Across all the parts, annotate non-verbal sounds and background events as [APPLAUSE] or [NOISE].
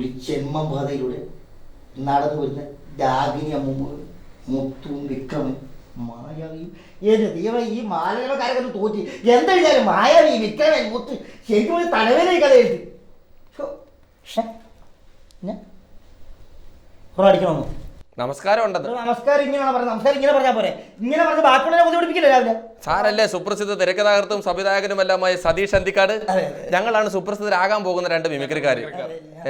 പുലിച്ചെന്മപാതയിലൂടെ നടന്നു വരുന്ന ഡാഗിനി അമ്മ മുത്തും വിക്രമൻ മായാവിയും ഏത് ദൈവം ഈ മാലകളക്കാരൊക്കെ തോറ്റി. എന്തെഴുതിയാലും മായാവി വിക്രമൻ മുത്ത്. ശരിക്കും ഒരു തലവേദന കഥ എഴുതി നമസ്കാരം നമസ്കാരം ഇങ്ങനെയാണ് പറഞ്ഞത് നമസ്കാരം ഇങ്ങനെ പറഞ്ഞാൽ പോരെ. ഇങ്ങനെ പറഞ്ഞ് ബാക്കിയുള്ളവരെ ബുദ്ധിമുട്ടിപ്പിക്കില്ല രാവിലെ? സാറല്ലേ സുപ്രസിദ്ധ തിരക്കഥാകൃത്തും സംവിധായകനുമെല്ലാമായ സതീഷ് അന്തിക്കാട്? ഞങ്ങളാണ് സുപ്രസിദ്ധരാകാൻ പോകുന്ന രണ്ട് മിമിക്രിക്കാര്.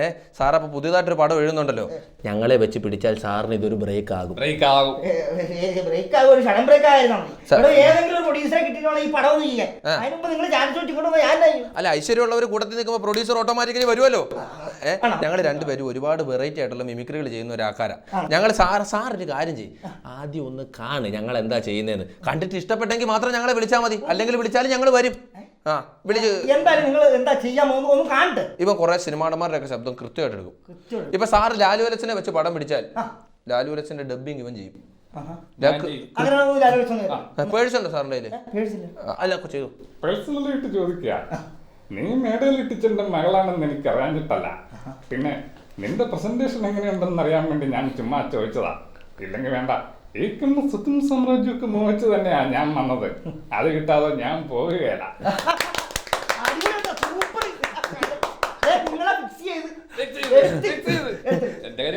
ഏ സാർ അപ്പൊ പുതിയതായിട്ടൊരു പടം എഴുതുന്നുണ്ടല്ലോ. ഞങ്ങളെ വെച്ച് പിടിച്ചാൽ സാറിന് ഇതൊരു ബ്രേക്ക് ആകും ബ്രേക്ക് ആകും ബ്രേക്ക് ആകും ഒരു ബ്രേക്ക് ആയിരുന്നു ഏതെങ്കിലും പ്രൊഡ്യൂസറെ കിട്ടിയിട്ടുള്ള ഈ പടം നിങ്ങൾ ചാൻസ്? അല്ല ഐശ്വര്യമുള്ളവർ കൂട്ടത്തിൽ നിൽക്കുമ്പോൾ പ്രൊഡ്യൂസർ ഓട്ടോമാറ്റിക്കലി വരുമല്ലോ ഏ ആണോ? ഞങ്ങൾ രണ്ടുപേരും ഒരുപാട് വെറൈറ്റി ആയിട്ടുള്ള മിമിക്രികൾ ചെയ്യുന്ന ഒരു ആൾക്കാരാ. ആണോ? ഞങ്ങൾ സാർ സാർ ഒരു കാര്യം ചെയ്യും. ആദ്യം ഒന്ന് കാണ് ഞങ്ങൾ എന്താ ചെയ്യുന്നതെന്ന് കണ്ടിട്ട് ഇഷ്ടപ്പെട്ടെങ്കിൽ മാത്രം ഞങ്ങളെ വിളിച്ചാൽ മതി. അല്ലെങ്കിൽ വിളിച്ചാലും ഞങ്ങൾ വരും. ആ വിളിച്ച് എന്തായാലും നിങ്ങൾ എന്താ ചെയ്യാൻ പോകുന്നത് ഒന്ന് കാണട്ടെ. ഇപ്പം കുറെ സിനിമാടന്മാരുടെ ഒക്കെ ശബ്ദം കൃത്യമായിട്ട് എടുക്കും. ഇപ്പൊ സാറ് ലാലു വലച്ചനെ വെച്ച് പടം പിടിച്ചാൽ ലാലു വലച്ചന്റെ ഡബിങ് ഇവൻ ചെയ്യും. ആഹാ. ഞാൻ ചെയ്യും. അങ്ങനെ ഒരു ആലോചന വരും. പേഴ്സ് സാറിന്റെ കയ്യിൽ? അല്ല ചെയ്തു. പേഴ്സണലി ഇട്ട് ചോദിക്കുക. നീ മേടയിൽ ഇട്ടിച്ചെന്റെ മകളാണെന്ന് എനിക്ക് അറിയാഞ്ഞിട്ടല്ല. പിന്നെ നിന്റെ പ്രസന്റേഷൻ എങ്ങനെയുണ്ടെന്ന് അറിയാൻ വേണ്ടി ഞാൻ ചുമ്മാ ചോദിച്ചതാ. ഇല്ലെങ്കിൽ വേണ്ട. ഈ കണ്ണ സ്വത്തും സാമ്രാജ്യമൊക്കെ മോഹിച്ച് തന്നെയാ ഞാൻ വന്നത്. അത് കിട്ടാതെ ഞാൻ പോവുകയല്ല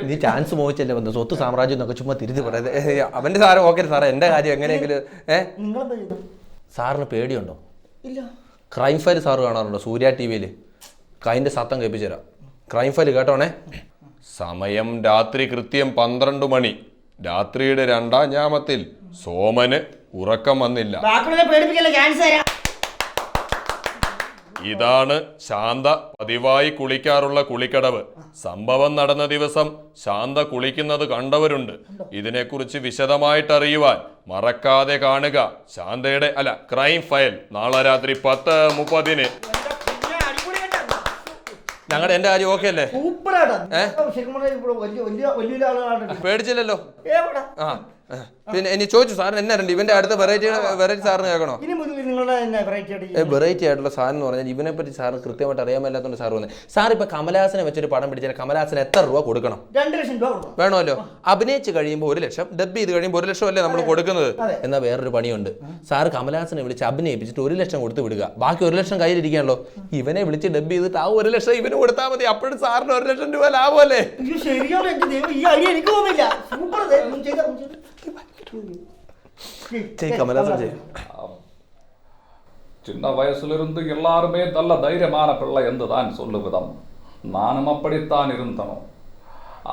നീ ചാൻസ് മോഹിച്ചല്ലേ വന്നു സ്വത്ത് സാമ്രാജ്യം എന്നൊക്കെ ചുമ്മാ തിരുത്തി പറയുന്നത്. അവന്റെ സാറ് ഓക്കെ സാറേ? എന്റെ കാര്യം എങ്ങനെയെങ്കിലും ഏ? സാറിന് പേടിയുണ്ടോ? ഇല്ല. ക്രൈം ഫയൽ സാറ് കാണാറുണ്ടോ? സൂര്യ ടി വിയിൽ കൈന്റെ സത്തം കേൾപ്പിച്ചു തരാം. ക്രൈം ഫയൽ കേട്ടോണേ? സമയം രാത്രി കൃത്യം പന്ത്രണ്ട് മണി. രാത്രിയുടെ രണ്ടാം ഞാമത്തിൽ സോമന് ഉറക്കം വന്നില്ല. ഇതാണ് ശാന്ത പതിവായി കുളിക്കാറുള്ള കുളിക്കടവ്. സംഭവം നടന്ന ദിവസം ശാന്ത കുളിക്കുന്നത് കണ്ടവരുണ്ട്. ഇതിനെക്കുറിച്ച് വിശദമായിട്ട് അറിയുവാൻ മറക്കാതെ കാണുക. ശാന്തയുടെ അല്ല ക്രൈം ഫയൽ നാളെ രാത്രി പത്ത് മുപ്പതിന്. ഞങ്ങളുടെ എന്റെ കാര്യം ഓക്കെ അല്ലേ? സൂപ്പറാട്ടോ ശരിക്കും വലിയ വലിയ വലിയ ആളുകളാണ്. പേടിച്ചില്ലല്ലോ? എവിടെ? ആ. പിന്നെ ഇനി ചോദിച്ചു സാറിന് എന്നാ രണ്ട് ഇവന്റെ അടുത്ത വെറൈറ്റി വെറൈറ്റി സാറിന് കേൾക്കണോ? വെറൈറ്റി ആയിട്ട് വെറൈറ്റി ആയിട്ടുള്ള സാധനം എന്ന് പറഞ്ഞാൽ ഇവനെ പറ്റി സാറിന് കൃത്യമായിട്ട് അറിയാൻ മേലാത്തോണ്ട് സാർ വന്നത് സാർ ഇപ്പൊ കമലഹാസനെ വെച്ചൊരു പടം പിടിച്ചാൽ കമലഹാസന് എത്ര രൂപ കൊടുക്കണം? രണ്ട് ലക്ഷം രൂപ വേണമല്ലോ? അഭിനയിച്ച് കഴിയുമ്പോൾ ഒരു ലക്ഷം ഡബ് ചെയ്ത് കഴിയുമ്പോൾ ഒരു ലക്ഷം അല്ലേ നമ്മൾ കൊടുക്കുന്നത്. എന്നാൽ വേറൊരു പണിയുണ്ട്. സാർ കമലഹാസനെ വിളിച്ച് അഭിനയിപ്പിച്ചിട്ട് ഒരു ലക്ഷം കൊടുത്ത് വിടുക. ബാക്കി ഒരു ലക്ഷം കയ്യിലിരിക്കാണല്ലോ ഇവനെ വിളിച്ച് ഡബ് ചെയ്തിട്ട് ആ ഒരു ലക്ഷം ഇവന് കൊടുത്താൽ മതി. അപ്പോഴും സാറിന് ഒരു ലക്ഷം രൂപ ലാഭമല്ലേ? ശരിയാണ് ഈ ഐഡിയ എനിക്ക് തോന്നില്ല സൂപ്പർ ஜெயிக்காம எல்லாரும் ஜெயிக்கும் சின்ன வயசுலிருந்து எல்லாருமே நல்ல தைரியமான பிள்ளை என்று தான் சொல்லுவிதம். நானும் அப்படித்தான் இருந்தனும்.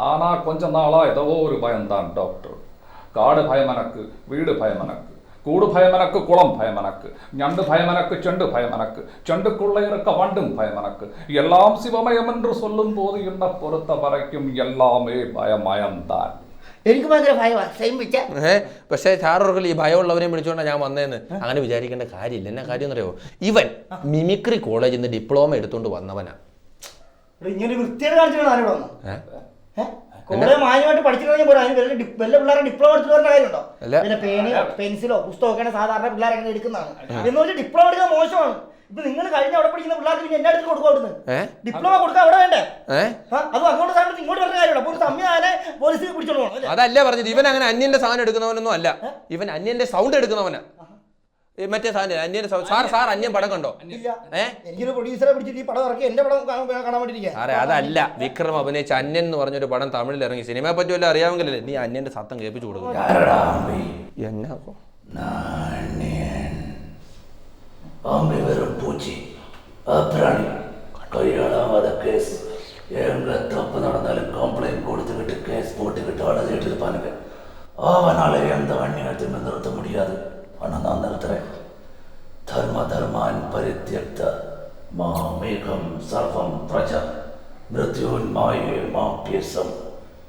ஆனால் கொஞ்ச நாளாக ஏதோ ஒரு பயம்தான் டாக்டர் காடு பயம் எனக்கு வீடு பயம் எனக்கு கூடு பயம் எனக்கு குளம் பயம் எனக்கு ஞண்டு பயம் எனக்கு செண்டு பயம் எனக்கு செண்டுக்குள்ளே இருக்க வண்டும் பயம் எனக்கு எல்லாம் சிவமயம் என்று சொல்லும் போது என்னை பொறுத்த வரைக்கும் எல்லாமே பயமயம்தான். എനിക്ക് ഭയങ്കര ഭയമാണ് സെയിം വെച്ച ഏ പക്ഷേ സാറോർക്കിൽ ഈ ഭയമുള്ളവരെയും വിളിച്ചുകൊണ്ടാണ് ഞാൻ വന്നതെന്ന് അങ്ങനെ വിചാരിക്കേണ്ട കാര്യമില്ല. എന്നാ കാര്യം എന്നറിയോ ഇവൻ മിമിക്രി കോളേജിൽ നിന്ന് ഡിപ്ലോമ എടുത്തുകൊണ്ട് വന്നവനാ. ഇങ്ങനെ വൃത്തിയായിട്ട് കാണിച്ചാണ് മാന്യമായിട്ട് പഠിച്ചിട്ടുണ്ടെങ്കിൽ പോരാ. അതിന് വല്ല ഡി- വല്ല പിള്ളേരെ ഡിപ്ലോമ എടുത്തിട്ട് വരേണ്ട കാര്യമുണ്ടോ? അല്ല. പിന്നെ പേനയോ പെൻസിലോ സാധാരണ പിള്ളേരെ അങ്ങനെ എടുക്കുന്നതാണ്. എന്ന് വെച്ചാൽ ഡിപ്ലോമ എടുക്കാൻ മോശമാണ്. ഇപ്പൊ നിങ്ങൾ കഴിഞ്ഞ അവിടെ പഠിക്കുന്ന പിള്ളേർക്ക് പിന്നെ എന്നെ അടുത്ത് കൊടുക്കും അവിടുന്ന്. ഏ? ഡിപ്ലോമ കൊടുക്കാൻ അവിടെ വേണ്ടേ? ഏ? ആ, അതും അങ്ങോട്ട് സാധനം ഇങ്ങോട്ട് പറഞ്ഞ കാര്യമുള്ളൂ അപ്പോൾ ഒരു സംവിധാനം പോലീസ് പിടിച്ചോണ്ട് അതല്ല പറഞ്ഞത്. ഇവൻ അങ്ങനെ അന്യന്റെ സാധനം എടുക്കുന്നവനൊന്നും അല്ല. ഇവൻ അന്യന്റെ സൗണ്ട് എടുക്കുന്നവനാ. മറ്റേ സാധനം അന്യന്റെ സൗണ്ട് സാർ സാർ അന്യൻ പടം കണ്ടോ ഇല്ല ഏ എനിക്കൊരു പ്രൊഡ്യൂസറെ പിടിച്ചിട്ട് ഈ പടം ഇറക്കി എന്റെ പടം കാണാൻ കാണാൻ വേണ്ടിയിരിക്കുക സാറേ അതല്ല വിക്രം അഭിനയിച്ച അന്യൻ എന്ന് പറഞ്ഞൊരു പടം തമിഴിൽ ഇറങ്ങി സിനിമയെ പറ്റി വല്ല അറിയാമെങ്കിലല്ലേ നീ അന്യന്റെ സത്തം കേൾപ്പിച്ചു കൊടുക്കും എന്നാ அம்பி வெறும் பூச்சி அப்பிராணி கையாளாத கேஸ் எங்க தப்பு நடந்தாலும் கம்ப்ளைண்ட் கொடுத்துக்கிட்டு கேஸ் போட்டுக்கிட்டு அழுதுகிட்டு இருப்பானுங்க அவனால எந்த அந்நியத்தையும் நிறுத்த முடியாது പണനാന്നത്രേ ധർമ്മധർമാൻ പരിത്യക്ത മാമേഘം സർവം പ്രജ മൃത്യോന്മായേ മാപ്യസം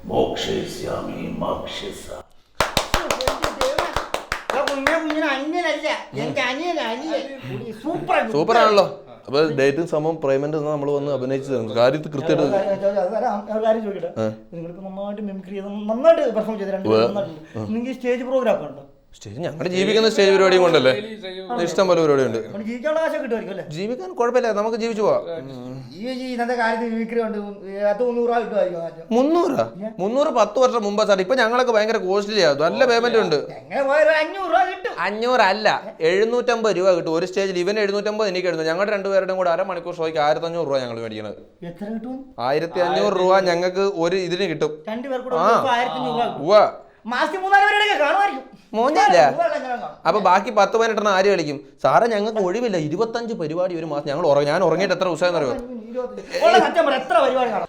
മോക്ഷയിസ്യാമി മാക്ഷ്യസ സൂപ്പർ ആണല്ലോ അപ്പൊ ഡേറ്റും സമയം പ്രേമന്റ് നമ്മൾ വന്ന് അഭിനയിച്ചു കാര്യത്തിൽ കൃത്യമായിട്ട് നന്നായിട്ട് പെർഫോം ചെയ്ത് നിങ്ങൾക്ക് സ്റ്റേജ് പ്രോഗ്രാം ഉണ്ടോ? സ്റ്റേജ് ഞങ്ങൾ ജീവിക്കുന്ന സ്റ്റേജ് പരിപാടിയും കൊണ്ടല്ലേ? ഇഷ്ടം പോലെ പരിപാടി ഉണ്ട്. അവന് ജീവിക്കാനുള്ള കാശൊക്കെ കിട്ടുമായിരിക്കും അല്ലേ? ജീവിക്കാൻ കുഴപ്പമില്ല നമുക്ക് ജീവിച്ചു പോവാം. ഈ ഈ ഇന്നത്തെ കാലത്ത് വിക്രിയുണ്ട് പത്ത് മുന്നൂറ് രൂപ കിട്ടുമായിരിക്കും മാറ്റം മുന്നൂറാ മുന്നൂറ് പത്ത് വർഷം മുമ്പ് സാർ ഇപ്പൊ ഞങ്ങളൊക്കെ ഭയങ്കര കോസ്റ്റ്ലി ആയിരുന്നു നല്ല പേയ്മെന്റ് ഉണ്ട്. എങ്ങനെ പോയാലും അഞ്ഞൂറ് രൂപ കിട്ടും. അഞ്ഞൂറല്ല എഴുന്നൂറ്റമ്പത് രൂപ കിട്ടും. ഒരു സ്റ്റേജിൽ ഇവന് എഴുന്നൂറ്റമ്പത് എനിക്ക് എഴുതുന്നു ഞങ്ങളുടെ രണ്ടുപേരുടെയും കൂടെ അരമണിക്കൂർ ഷോയ്ക്ക് ആയിരത്തി അഞ്ഞൂറ് രൂപ ഞങ്ങൾ മേടിക്കുന്നത് എത്ര കിട്ടും? ആയിരത്തി അഞ്ഞൂറ് രൂപ ഞങ്ങൾക്ക് ഒരു ഇതിന് കിട്ടും. രണ്ടു പേർക്കൂടെ ആ. ആയിരത്തി അഞ്ഞൂറ് രൂപ കിട്ടും. ഉവ്വ. മാസത്തിൽ മൂന്നാൽ പേരുടെ കാണുമായിരിക്കും? അപ്പൊ ബാക്കി പത്ത് പതിനെട്ടെണ്ണം ആര് കളിക്കും? സാറേ ഞങ്ങൾക്ക് ഒഴിവില്ല. ഇരുപത്തഞ്ച് പരിപാടി ഒരു മാസം. ഞങ്ങൾ ഞാൻ ഉറങ്ങിയിട്ട് എത്ര ദിവസം അറിയോ?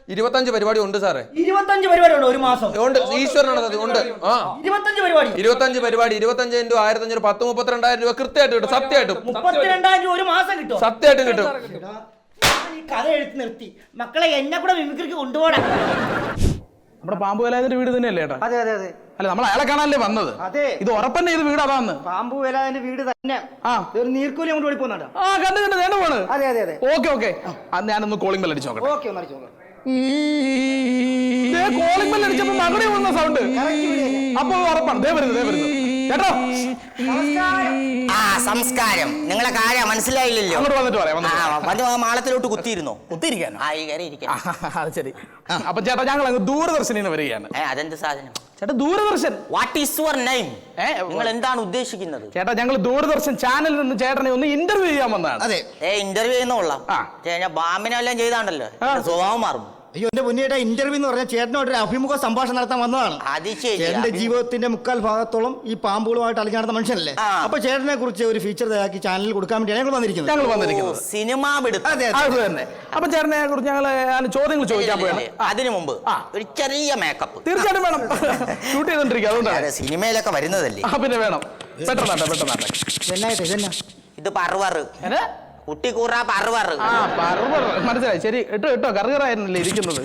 ഇരുപത്തഞ്ച്. പരിപാടി ഉണ്ട് സാറേ. ഇരുപത്തഞ്ച് പരിപാടി ഉണ്ട് ഒരു മാസം. ഉണ്ട്. ഈശ്വരനാണ് അത് ഉണ്ട്. ആ. ഇരുപത്തഞ്ച് പരിപാടി. ഇരുപത്തഞ്ച് പരിപാടി ഇരുപത്തഞ്ച് ഇന്റു ആയിരത്തി അഞ്ഞൂറ് പത്ത് മുപ്പത്തിരണ്ടായിരം രൂപ കൃത്യമായിട്ട് കിട്ടും. സത്യമായിട്ടും. മുപ്പത്തിരണ്ടായിരം രൂപ ഒരു മാസം കിട്ടും. സത്യമായിട്ടും കിട്ടും. കഥ എഴുത്ത് നിർത്തി. മക്കളെ എന്നെ കൂടെ മിമിക്രിക്ക് കൊണ്ടുപോകണം നമ്മുടെ പാമ്പ് വേലാതിന്റെ വീട് തന്നെയല്ലേ ഏട്ടാ? അതെ അതെ അതെ. അല്ല നമ്മൾ അയാളെ കാണാനല്ലേ വന്നത്? അതെ. ഇത് ഉറപ്പന്നെ ഇത് വീട് അതാന്ന് പാമ്പു വേലാതിന്റെ വീട് തന്നെ. ആ. ഒരു നീർക്കൂലി അങ്ങോട്ട് ഓടി പോകുന്നുണ്ടോ ആ കണ്ടു കണ്ടു നേണ്ട പോണ്. അതെ അതെ അതെ. Okay okay. ഞാനൊന്ന് കോളിംഗ് ബെൽ അടിച്ചു നോക്കട്ടെ. ഓക്കെ ഒന്ന് അടിച്ചു നോക്കാം. കോളിംഗ് ബെൽ അടിച്ചപ്പോ മകളെ വന്ന സൗണ്ട് അപ്പോൾ അപ്പൊ ഉറപ്പാണ്. ദേ വരുന്നു ദേ വരുന്നു. കേട്ടോ? ആ സംസ്കാരം. നിങ്ങളെ കാര്യം മനസ്സിലായില്ലല്ലോ. അങ്ങോട്ട് വന്നിട്ട് പറയാം ആ വന്നിട്ട് വന്ന് ആ മാളത്തിലോട്ട് കുത്തിയിരുന്നോ? കുത്തിയിരിക്കാനോ? ആ ഈ കയറി ഇരിക്കാം. അത് ശരി. അപ്പൊ ചേട്ടാ ഞങ്ങൾ അങ്ങ് ദൂരദർശനിൽ നിന്ന് വരികയാണ്. ഏ അതെന്ത് സാധനം? ചേട്ടാ Doordarshan. What is your name ഏ, നിങ്ങൾ എന്താണ് ഉദ്ദേശിക്കുന്നത്? ചേട്ടാ ഞങ്ങൾ ദൂരദർശൻ ചാനലിൽ നിന്ന് ചേട്ടനെ ഒന്ന് ഇന്റർവ്യൂ ചെയ്യാൻ വന്നതാണ്. അതെ. ഏ ഇന്റർവ്യൂ ചെയ്യുന്ന കൊള്ളാം. ആ. പക്ഷേ ഞാൻ ബാമിനെല്ലാം ചെയ്താണ്ടല്ലോ. ആ. സ്വഭാവം മാറും. അയ്യോ എന്റെ മുന്നേറ്റ ഇന്റർവ്യൂ എന്ന് പറഞ്ഞാൽ ചേട്ടനോട് ഒരു അഭിമുഖ സംഭാഷണം നടത്താൻ വന്നതാണ്. അത് ശരി ചേട്ടന്റെ ജീവിതത്തിന്റെ മുക്കാൽ ഭാഗത്തോളം ഈ പാമ്പുകളുമായിട്ട് അലഞ്ഞു നടന്ന മനുഷ്യനല്ലേ? ആ. അപ്പൊ ചേട്ടനെ കുറിച്ച് ഒരു ഫീച്ചർ തയ്യാക്കി ചാനലിൽ കൊടുക്കാൻ വേണ്ടി ഞങ്ങൾ വന്നിരിക്കുന്നത്. ഞങ്ങൾ വന്നിരിക്കുന്നത്. സിനിമ അതെ അത് തന്നെ. അപ്പൊ ചേട്ടനെ കുറിച്ച് ഞങ്ങൾ ചോദ്യങ്ങൾ ചോദിക്കാൻ പോയാണ് അതിനു മുമ്പ് ആ. ഒരു ചെറിയ മേക്കപ്പ് തീർച്ചയായിട്ടും വേണം. ഷൂട്ട് ചെയ്തോണ്ടിരിക്കുക അതുകൊണ്ടാണ്. സിനിമയിലൊക്കെ വരുന്നതല്ലേ? ആ പിന്നെ വേണം. പെട്ടെന്നാട്ടെ പെട്ടെന്നാട്ടെ. ഇതെന്നാ ഇത് പറവറ്. ഏത്? കുട്ടിക്കൂറ പറവറ് ആ പറവർ. മനസ്സിലായി. ശരി ഇട്ടോ ഇട്ടോ. കറുകറായിരുന്നല്ലേ ഇരിക്കുന്നത്?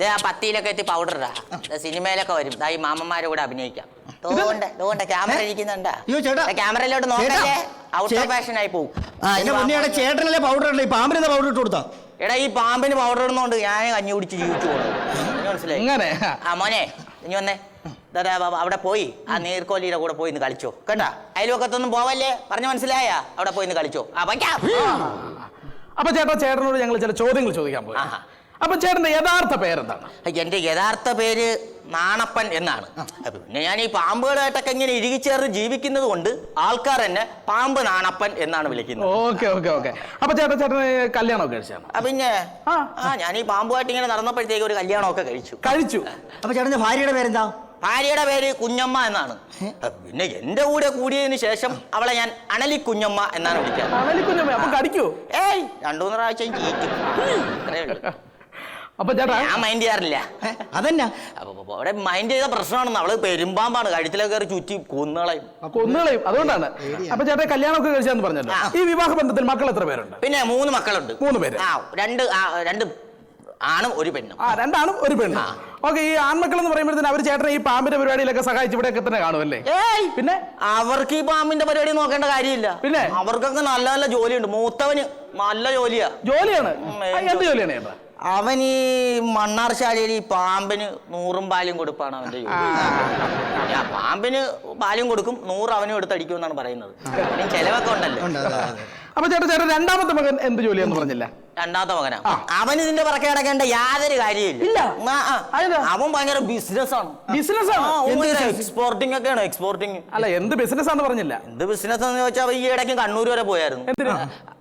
ദേ ആ പത്തിയിലൊക്കെ എത്തി പൗഡർ ഇടാ. ദേ സിനിമയിലൊക്കെ വരും. ദാ ഈ മാമന്മാരെ കൂടെ അഭിനയിക്കാം. തോണ്ട തോണ്ട ക്യാമറ ഇരിക്കുന്നുണ്ടാ. അയ്യോ, ചേട്ടാ. ക്യാമറയിലോട്ട് നോക്കല്ലേ? ഔട്ട് ഓഫ് ഫാഷൻ ആയി പോകും എന്റെ മുന്നേയുടെ ചേട്ടനല്ലേ പൗഡർ ഇടല്ലേ ഈ പാമ്പിനെ പൗഡർ ഇട്ട് കൊടുത്താ? എടാ ഈ പാമ്പിന് പൗഡർ ഇടുന്നോണ്ട് ഞാൻ കഞ്ഞി കുടിച്ച് ജീവിച്ചു പോകും മനസ്സിലായി? ഇങ്ങനെ ആ മോനെ ഇനി വന്നേ. അവിടെ പോയി. ആ നീർക്കോലിയുടെ കൂടെ പോയി ഇന്ന് കളിച്ചോ. കണ്ടാ? അയൽവക്കത്തൊന്നും പോവല്ലേ? പറഞ്ഞ മനസ്സിലായ. അവിടെ പോയി ഇന്ന് കളിച്ചോ. ആ വയ്ക്കാം അപ്പൊ ചേട്ടാ ചേട്ടനോട് ഞങ്ങൾ ചില ചോദ്യങ്ങൾ ചോദിക്കാൻ പോയി. അപ്പൊ ചേട്ടന്റെ യഥാർത്ഥ പേരെന്താണ്? എന്റെ യഥാർത്ഥ പേര് നാണപ്പൻ എന്നാണ്. പിന്നെ ഞാൻ ഈ പാമ്പുകളായിട്ടൊക്കെ ഇങ്ങനെ ഇഴുകിച്ചേർന്ന് ജീവിക്കുന്നത് കൊണ്ട് ആൾക്കാർ എന്നെ പാമ്പ് നാണപ്പൻ എന്നാണ് വിളിക്കുന്നത്. Okay okay okay. അപ്പൊ ചേട്ടാ ചേട്ടന് കല്യാണമൊക്കെ കഴിച്ചാണ്? പിന്നെ ആ. ആ ഞാൻ ഈ പാമ്പുമായിട്ട് ഇങ്ങനെ നടന്നപ്പോഴത്തേക്ക് ഒരു കല്യാണമൊക്കെ കഴിച്ചു. കഴിച്ചു. അപ്പൊ ചേട്ടന്റെ ഭാര്യയുടെ പേരെന്താ? ഭാര്യയുടെ പേര് കുഞ്ഞമ്മ എന്നാണ്. പിന്നെ എന്റെ കൂടെ കൂടിയതിനു ശേഷം അവളെ ഞാൻ അണലി കുഞ്ഞമ്മ എന്നാണ് വിളിക്കാറ് ഏയ് രണ്ടു മൂന്ന് പ്രാവശ്യം ചീറ്റും. അപ്പൊ ചേട്ടാ? ഞാൻ മൈൻഡ് ചെയ്യാറില്ല. അതെന്നാ. അവിടെ മൈൻഡ് ചെയ്ത പ്രശ്നമാണെന്ന് അവൾ പെരുമ്പാമ്പാണ് കഴുത്തിലൊക്കെ കയറി ചുറ്റി കൊന്നുകളയും. കൊന്നുകളയും. അതുകൊണ്ടാണ്. അപ്പൊ ചേട്ടാ കല്യാണമൊക്കെ കഴിച്ചാന്ന് പറഞ്ഞല്ലോ. ഈ വിവാഹ ബന്ധത്തിൽ മക്കൾ എത്ര പേരുണ്ട്? പിന്നെ മൂന്ന് മക്കളുണ്ട്. മൂന്ന് പേര്. ആ രണ്ട് രണ്ട് ആണും ഒരു പെണ്ണും. ആ രണ്ടാണും ഒരു പെണ്ണ്. ഓക്കെ ഈ ആൺമക്കൾ എന്ന് പറയുമ്പോഴത്തേന് അവർ ചേട്ടനെ ഈ പാമ്പിന്റെ പരിപാടിയിലൊക്കെ സഹായിച്ച് ഇവിടെയൊക്കെ തന്നെ കാണുമല്ലേ? ഏയ്! പിന്നെ? അവർക്ക് ഈ പാമ്പിന്റെ പരിപാടി നോക്കേണ്ട കാര്യമില്ല. പിന്നെ? അവർക്കൊക്കെ നല്ല നല്ല ജോലിയുണ്ട്. മൂത്തവന് നല്ല ജോലിയാ. ജോലിയാണ്? എന്ത് ജോലിയാണ് ചേട്ടാ? അവൻ ഈ മണ്ണാർശാലയിൽ ഈ പാമ്പിന് നൂറും പാലും കൊടുപ്പാണ് അവന്റെ ജോലി. ആ, പാമ്പിന് പാലും കൊടുക്കും നൂറ് അവനും എടുത്തടിക്കും എന്നാണ് പറയുന്നത്. ചെലവൊക്കെ ഉണ്ടല്ലോ? അപ്പൊ ചേട്ടാ ചേട്ടാ രണ്ടാമത്തെ മകൻ എന്ത് ജോലിയാന്ന് പറഞ്ഞില്ല? രണ്ടാമത്തെ മകനാ. അവൻ ഇതിന്റെ പറക്കെ കിടക്കേണ്ട യാതൊരു കാര്യമില്ല ഇല്ല. ആ, ആ. അവൻ ഭയങ്കര ബിസിനസ് ആണ്. ബിസിനസ് ആണ്? എക്സ്പോർട്ടിംഗ് ഒക്കെയാണ് എക്സ്പോർട്ടിംഗ് അല്ല എന്ത് ബിസിനസ് ആണെന്ന് പറഞ്ഞില്ല. എന്ത് ബിസിനസ് എന്ന് ചോദിച്ചാൽ അവ ഈ ഇടയ്ക്ക് കണ്ണൂർ വരെ പോയായിരുന്നു.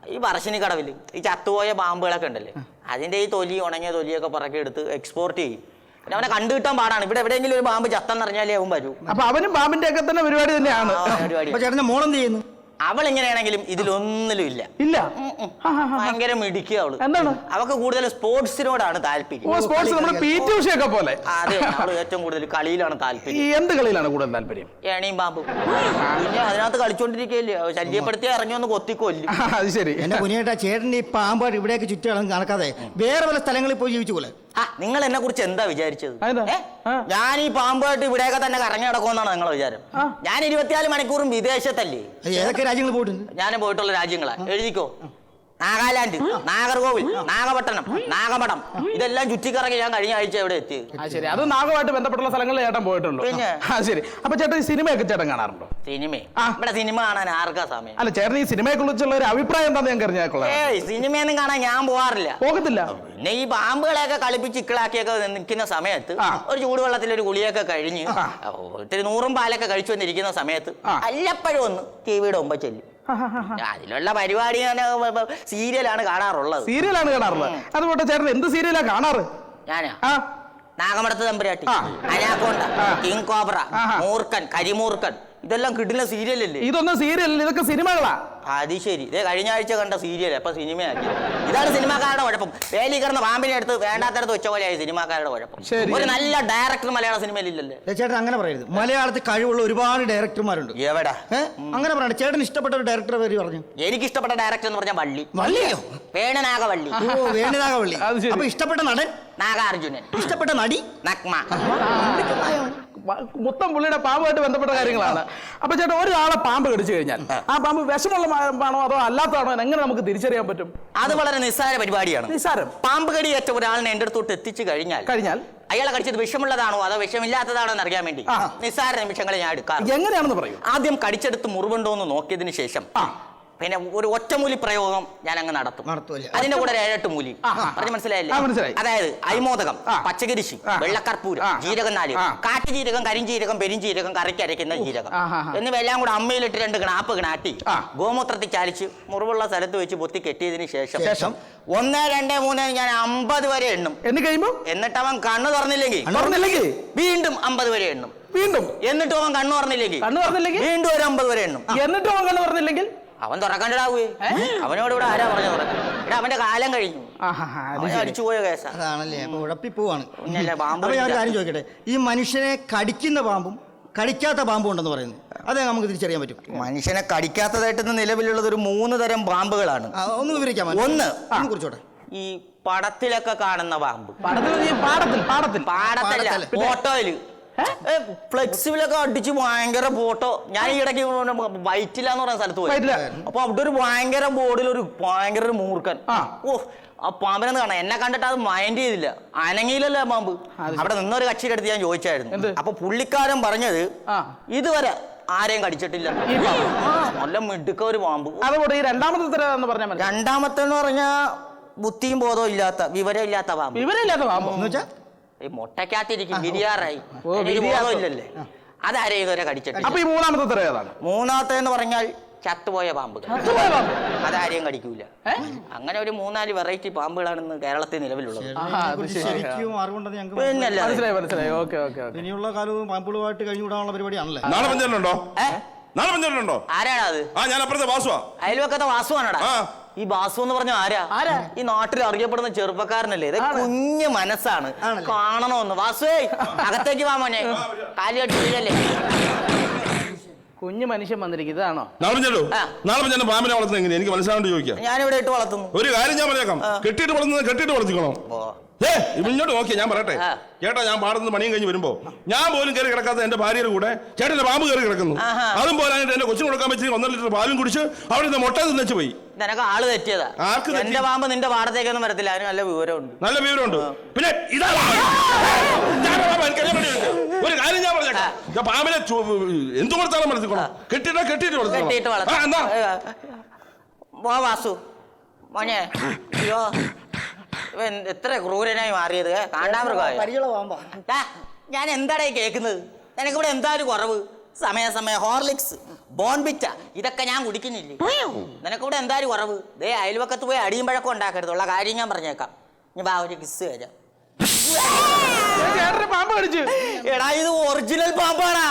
ഈ പറശ്ശിനി കടവിൽ ഈ ചത്തുപോയ പാമ്പുകളൊക്കെ ഉണ്ടല്ലേ? അതിന്റെ ഈ തൊലി ഉണങ്ങിയ തൊലിയൊക്കെ പറക്കി എടുത്ത് എക്സ്പോർട്ട് ചെയ്യും. പിന്നെ അവനെ കണ്ടു കിട്ടാൻ പാടാണ്. ഇവിടെ എവിടെയെങ്കിലും ഒരു പാമ്പ് ചത്തെന്നറിഞ്ഞാലേ അവൻ വരൂ. അപ്പൊ അവനും പാമ്പിന്റെ ഒക്കെ തന്നെ പരിപാടി തന്നെയാണ്. പരിപാടി. മോളെന്ത് ചെയ്യുന്നു? അവൾ എങ്ങനെയാണെങ്കിലും ഇതിലൊന്നിലും ഇല്ല ഇല്ല. ഭയങ്കര മിടിക്കുക അവൾ. എന്താണ്? അവക്ക് കൂടുതൽ സ്പോർട്സിനോടാണ് താല്പര്യം. സ്പോർട്സ് നമ്മുടെ പി ടി ഉഷയൊക്കെ പോലെ. അതെ അവൾ ഏറ്റവും കൂടുതൽ കളിയിലാണ് താല്പര്യം. എന്ത് കളിയിലാണ് കൂടുതൽ താല്പര്യം? ഏണിയും പാമ്പും. പിന്നെ അതിനകത്ത് കളിച്ചോണ്ടിരിക്കുകയല്ലേ ശല്യപ്പെടുത്തി ഇറങ്ങി ഒന്ന് കൊത്തിക്കൊല്ലു ആ, അത് ശരി. എന്റെ കുഞ്ഞേട്ടാ ചേട്ടൻ ഈ പാമ്പാട് ഇവിടേക്ക് ചുറ്റുകളും നടക്കാതെ വേറെ പല സ്ഥലങ്ങളിൽ പോയി ജീവിച്ചു പോലെ. ആ നിങ്ങൾ എന്നെ കുറിച്ച് എന്താ വിചാരിച്ചത് അതെന്താ? ഏ? ആ. ഞാൻ ഈ പാമ്പായിട്ട് ഇവിടെയൊക്കെ തന്നെ കറങ്ങി നടക്കുമെന്നാണ് നിങ്ങളെ വിചാരം ആ. ഞാൻ ഇരുപത്തിനാല് മണിക്കൂറും വിദേശത്തല്ലേ ഏതൊക്കെ രാജ്യങ്ങളിൽ പോയിട്ടുണ്ട് ഞാൻ പോയിട്ടുള്ള രാജ്യങ്ങളാ എഴുതിക്കോ നാഗാലാൻഡ് നാഗർകോവിൽ നാഗപട്ടണം നാഗമഠം ഇതെല്ലാം ചുറ്റിക്കറങ്ങി ഞാൻ കഴിഞ്ഞ ആഴ്ച ഇവിടെ എത്തി? ആ ശരി. അത് നാഗമായിട്ട് ബന്ധപ്പെട്ടുള്ള സ്ഥലങ്ങളിൽ ചേട്ടൻ പോയിട്ടുണ്ടോ പിന്നെ? ആ ശരി. അപ്പൊ ചേട്ടൻ ഈ സിനിമയൊക്കെ ചേട്ടൻ കാണാറുണ്ടോ? സിനിമ? ആ. ഇവിടെ സിനിമ കാണാൻ ആർക്കാ സമയം? അല്ല ചേട്ടൻ ഈ സിനിമയെ കുറിച്ചുള്ള ഒരു അഭിപ്രായം എന്താന്ന് ഞാൻ ഏയ് സിനിമയൊന്നും കാണാൻ ഞാൻ പോവാറില്ല. പോകത്തില്ല? പിന്നെ ഈ പാമ്പുകളെയൊക്കെ കളിപ്പിച്ച് ഇക്കിളാക്കിയൊക്കെ നിൽക്കുന്ന സമയത്ത് ആ. ഒരു ചൂടുവെള്ളത്തിൽ ഒരു ഗുളിയൊക്കെ കഴിഞ്ഞ് ആ. ഒത്തിരി നൂറും പാലൊക്കെ കഴിച്ചു വന്നിരിക്കുന്ന സമയത്ത് ആ. അല്ലപ്പോഴും ഒന്ന് ടി വിയുടെ മുമ്പ് ചെല്ലും. [LAUGHS] അതിലുള്ള പരിപാടി ഞാൻ സീരിയലാണ് കാണാറുള്ളത്. സീരിയലാണ് കാണാറുള്ളത്. അതുപോലെ ചേട്ടൻ എന്ത് സീരിയലാ കാണാറ്? ഞാനാ? നാഗമടത്ത് തമ്പുരാട്ടി. അനാക്കോണ്ട കിങ് കോബ്ര മൂർക്കൻ കരിമൂർഖൻ. ഇതെല്ലാം കിട്ടുന്ന സീരിയലല്ലേ ഇതൊന്നും സീരിയൽ ഇതൊക്കെ സിനിമകളാ. അത് ശരി. ഇതേ കഴിഞ്ഞ ആഴ്ച കണ്ട സീരിയൽ അപ്പൊ സിനിമയാക്കി. ഇതാണ് സിനിമാക്കാരുടെ കുഴപ്പം. വേലി കിടന്ന പാമ്പിനെ എടുത്ത് വേണ്ടാത്തടത്ത് വെച്ച പോലെയായി സിനിമാക്കാരുടെ കുഴപ്പം. ശരി. ഒരു നല്ല ഡയറക്ടർ മലയാള സിനിമയിൽ ഇല്ലല്ലേ? ചേട്ടൻ അങ്ങനെ പറയരുത്. മലയാളത്തിൽ കഴിവുള്ള ഒരുപാട് ഡയറക്ടർമാരുണ്ട് എവിടെ? അങ്ങനെ പറയണ്ട. ചേട്ടൻ ഇഷ്ടപ്പെട്ട ഒരു ഡയറക്ടർ പേര് പറഞ്ഞു. എനിക്ക് ഇഷ്ടപ്പെട്ട ഡയറക്ടർ എന്ന് പറഞ്ഞാൽ വള്ളി. വള്ളിയോ? വേണനാഗവള്ളി. ഓ വേണിനാഗവള്ളി. അത് ശരി. അപ്പൊ ഇഷ്ടപ്പെട്ട നടൻ? നാഗാർജുനൻ. ഇഷ്ടപ്പെട്ട നടി? നഗ്മ. മൊത്തം പുള്ളിയുടെ പാമ്പുമായിട്ട് ബന്ധപ്പെട്ട കാര്യങ്ങളാണ്. അപ്പൊ ചേട്ടാ ഒരാളെ പാമ്പ് കടിച്ചു കഴിഞ്ഞാൽ ആ. പാമ്പ് വിഷമുള്ള പാമ്പാണോ അതോ അല്ലാത്തതാണോ? എങ്ങനെ നമുക്ക് തിരിച്ചറിയാൻ പറ്റും? അത് വളരെ നിസ്സാര പരിപാടിയാണ്. നിസ്സാരം. പാമ്പ് കടിയേറ്റ ഒരാളിനെ എന്റെ അടുത്തോട്ട് എത്തിച്ചു കഴിഞ്ഞാൽ കഴിഞ്ഞാൽ? അയാളെ കടിച്ചത് വിഷമുള്ളതാണോ അതോ വിഷമില്ലാത്തതാണോ എന്ന് അറിയാൻ വേണ്ടി. നിസ്സാര നിമിഷങ്ങളെ ഞാൻ എടുക്കാം എങ്ങനെയാണെന്ന് പറയും. ആദ്യം കടിച്ചെടുത്ത് മുറിവുണ്ടോ എന്ന് നോക്കിയതിന് ശേഷം. പിന്നെ ഒരു ഒറ്റമൂലി പ്രയോഗം ഞാൻ അങ്ങ് നടത്തും നടത്തുമല്ലേ? അതിന്റെ കൂടെ ഒരു ഏഴെട്ട് മൂലി പറഞ്ഞു ആ. പറഞ്ഞ് മനസ്സിലായില്ലേ ആ, മനസ്സിലായി. അതായത് അരിമോദകം ആ. പച്ചകരിശി ആ. വെള്ളക്കർപ്പൂരം ആ. ജീരകം നാല് ആ. കാട്ടുജീരകം കരിഞ്ജീരകം പെരിഞ്ജീരകം കറിക്ക് അരയ്ക്കുന്ന ജീരകം ആ, ആ, ആ. എന്നിവയെല്ലാം കൂടെ അമ്മയിലിട്ട് രണ്ട് ഗ്നാപ്പ് ഗ്നാട്ടി ആ. ഗോമൂത്രത്തിൽ ചാലിച്ച് മുറിവുള്ള സ്ഥലത്ത് വെച്ച് പൊത്തി കെട്ടിയതിന് ശേഷം ശേഷം? ഒന്ന് രണ്ട് മൂന്ന് ഞാൻ അമ്പത് വരെ എണ്ണും എന്ന് കഴിയുമ്പോ എന്നിട്ട് അവൻ കണ്ണു തുറന്നില്ലെങ്കിൽ തുറന്നില്ലെങ്കിൽ വീണ്ടും അമ്പത് വരെ എണ്ണും വീണ്ടും എന്നിട്ടും അവൻ കണ്ണു തുറന്നില്ലെങ്കിൽ കണ്ണു തുറന്നില്ലെങ്കിൽ വീണ്ടും ഒരു അമ്പത് വരെ എണ്ണും എന്നിട്ടും അവൻ കണ്ണു തുറന്നില്ലെങ്കിൽ അവൻ തുറക്കണ്ടടാവേ. അവനോട് ഇവിടെ ആരാ പറഞ്ഞു തുറക്കാൻ എടാ അവന്റെ കാലം കഴിഞ്ഞു. ആഹാ, അത് അവൻ. അടിച്ചു പോയ കേസാ. അതാണല്ലേ അപ്പൊ ഉഴപ്പി പോവാണ്. പിന്നല്ലേ, പാമ്പ് അപ്പൊ ഞാൻ ഒരു കാര്യം ചോദിക്കട്ടെ? ഈ മനുഷ്യനെ കടിക്കുന്ന പാമ്പും കടിക്കാത്ത പാമ്പും ഉണ്ടെന്ന് പറയുന്നു അതെ നമുക്ക് തിരിച്ചറിയാൻ പറ്റും. മനുഷ്യനെ കടിക്കാത്തതായിട്ട് നിലവിലുള്ളത് ഒരു മൂന്ന് തരം പാമ്പുകളാണ്. ആ, ഒന്ന് വിവരിക്കാം ഒന്ന്. ഒന്ന് കുറിച്ചോട്ടെ. ഈ പടത്തിലൊക്കെ കാണുന്ന പാമ്പ്. പടത്തിൽ പാടത്തിൽ പാടത്തിൽ. പാടത്തല്ല പാടത്തല്ല. ഫോട്ടോയിൽ ഫ്ലെക്സിബിലൊക്കെ അടിച്ച് ഭയങ്കര ബോട്ടോ ഞാൻ ഈ ഇടയ്ക്ക് വൈറ്റില്ലാന്ന് പറയുന്ന സ്ഥലത്ത് പോയി. വൈറ്റില. അപ്പൊ അവിടെ ഒരു ഭയങ്കര ബോർഡിൽ ഒരു ഭയങ്കര ഒരു മൂർഖൻ. ആ. ഓ ആ പാമ്പിനെന്ന് കാണാം എന്നെ കണ്ടിട്ട് അത് മൈൻഡ് ചെയ്തില്ല. അനങ്ങിയില്ലല്ലോ ആ പാമ്പ്. അവിടെ നിന്നൊരു കക്ഷിയുടെ അടുത്ത് ഞാൻ ചോദിച്ചായിരുന്നു. അപ്പൊ പുള്ളിക്കാരൻ പറഞ്ഞത്. ഇതുവരെ ആരെയും കടിച്ചിട്ടില്ല. നല്ല മിടുക്ക ഒരു പാമ്പ്. അതുകൊണ്ട് ഈ രണ്ടാമത്തെ എന്ന് പറഞ്ഞാൽ രണ്ടാമത്തെ എന്ന് പറഞ്ഞാ ബുദ്ധിയും ബോധവും ഇല്ലാത്ത വിവരം ഇല്ലാത്ത പാമ്പ്. വിവരം ഇല്ലാത്ത പാമ്പ്. എന്ന് വെച്ചാ ഈ മുട്ടക്കകത്തിരിക്കും ബിരിയാറായി ഓ, അതിനൊരു വിരിയാത്ത. ബോധമില്ലല്ലേ? അതാരെയും ഇതുവരെ കടിച്ചിട്ടില്ല അപ്പൊ ഈ മൂന്നാമത്തെ തരം ഏതാണ്? മൂന്നാമത്തെ എന്ന് പറഞ്ഞാൽ ചത്തുപോയ പാമ്പുകൾ. അതാരെയും കടിക്കൂല? അങ്ങനെ ഒരു മൂന്നാൽ വെറൈറ്റി പാമ്പുകളാണ് കേരളത്തിൽ നിലവിലുള്ളത്. ആഹാ, അത് ഇതിനെക്കുറിച്ച് ശരി. ശരിക്കും അറിവുണ്ടെന്ന് ഞങ്ങൾക്ക് പിന്നല്ല മനസ്സിലായി. മനസ്സിലായി ഓക്കെ ഓക്കെ ഓക്കെ. ഇനിയുള്ള കാലവും പാമ്പുകളുമായിട്ട് കഴിഞ്ഞു വിടാനുള്ള പരിപാടിയാണല്ലേ? നാളെ പഞ്ചായത്തുണ്ടോ ഏ? നാളെ പഞ്ചായത്തുണ്ടോ ആരാണ് അത് ആ ഞാൻ അപ്പുറത്തെ വാസുവാ. അയൽവക്കത്തെ വാസുവാണടാ? ആ. ഈ ബാസു എന്ന് പറഞ്ഞ ആരാ? ആരാ? ഈ നാട്ടിൽ അറിയപ്പെടുന്ന ചെറുപ്പക്കാരനല്ലേ? ഇത് കുഞ്ഞു മനസ്സാണ്. കാണണോന്ന് കാണണമെന്ന്. വാസുവേ അകത്തേക്ക് വാ മോനെ. കാലി കട്ടില്ലേ കുഞ്ഞു മനുഷ്യൻ വന്നിരിക്കും. ഇതാണോ? നാളെ ഞാൻ. നാളെ പാമ്പിനെ വളർത്തുന്നത് എങ്ങനെയാ? എനിക്ക് മനസ്സിലാവേണ്ടി ചോദിക്കാം. ഞാനിവിടെ ഇട്ട് വളർത്തുന്നു. ഒരു കാര്യം ഞാൻ പറയാം. കെട്ടിയിട്ട് വളർത്തുന്നത് കെട്ടിയിട്ട് വളർത്തിക്കണോ ഇങ്ങോട്ട് നോക്കിയാ ഞാൻ പറയട്ടെ. ചേട്ടാ ഞാൻ പാടുന്നത് പണിയും കഴിഞ്ഞ് വരുമ്പോ. ഞാൻ പോലും കയറി കിടക്കാത്ത എന്റെ ഭാര്യയുടെ കൂടെ ചേട്ടന്റെ പാമ്പ് കയറി കിടക്കുന്നു. അതും പോലായിട്ട് എന്റെ കൊച്ചിന് കൊടുക്കാൻ വെച്ച് ഒന്നര ലിറ്റർ പാലും കുടിച്ച് അവിടെ നിന്ന് മുട്ട തിന്നു പോയി. നിനക്ക് ആൾ തെറ്റിയതാ. ആർക്ക്? എന്റെ പാമ്പ് നിന്റെ പാടത്തേക്കൊന്നും വരത്തില്ല അതിന് നല്ല വിവരമുണ്ട്. നല്ല വിവരമുണ്ട്. പിന്നെ ഇതാ. ഒരു കാര്യം ഞാൻ പറഞ്ഞേക്കാം. പാമ്പിനെ എന്തു കൊടുത്താലും വളർത്തിക്കോണം കെട്ടിട്ടാ കെട്ടിട്ട് കെട്ടിയിട്ട് വളർത്തിക്കോണം ആ, എന്നാ. വളർത്താം വാ വാസു. മോനെ. അയ്യോ. ഇവൻ എത്ര ക്രൂരനായി മാറിയത്? കാണ്ടാമൃഗമായ പരിചയ ഞാൻ എന്താടേ ഈ കേൾക്കുന്നത്? നിനക്കിവിടെ എന്താ ഒരു കുറവ്? സമയാസമയം ഹോർലിക്സ് ബോൺബിറ്റ ഇതൊക്കെ ഞാൻ കുടിക്കുന്നില്ലേ? നിനക്കിവിടെ എന്താ ഒരു കുറവ്? ദേ അയൽവക്കത്ത് പോയി അടിയും പഴക്കം ഉണ്ടാക്കരുത്. ഉള്ള കാര്യം ഞാൻ പറഞ്ഞേക്കാം. ഇനി ബാ ഒരു കിസ് തരാം ചേട്ടന് പാമ്പ് കടിച്ചു. എടാ ഇത് ഒറിജിനൽ പാമ്പാടാ.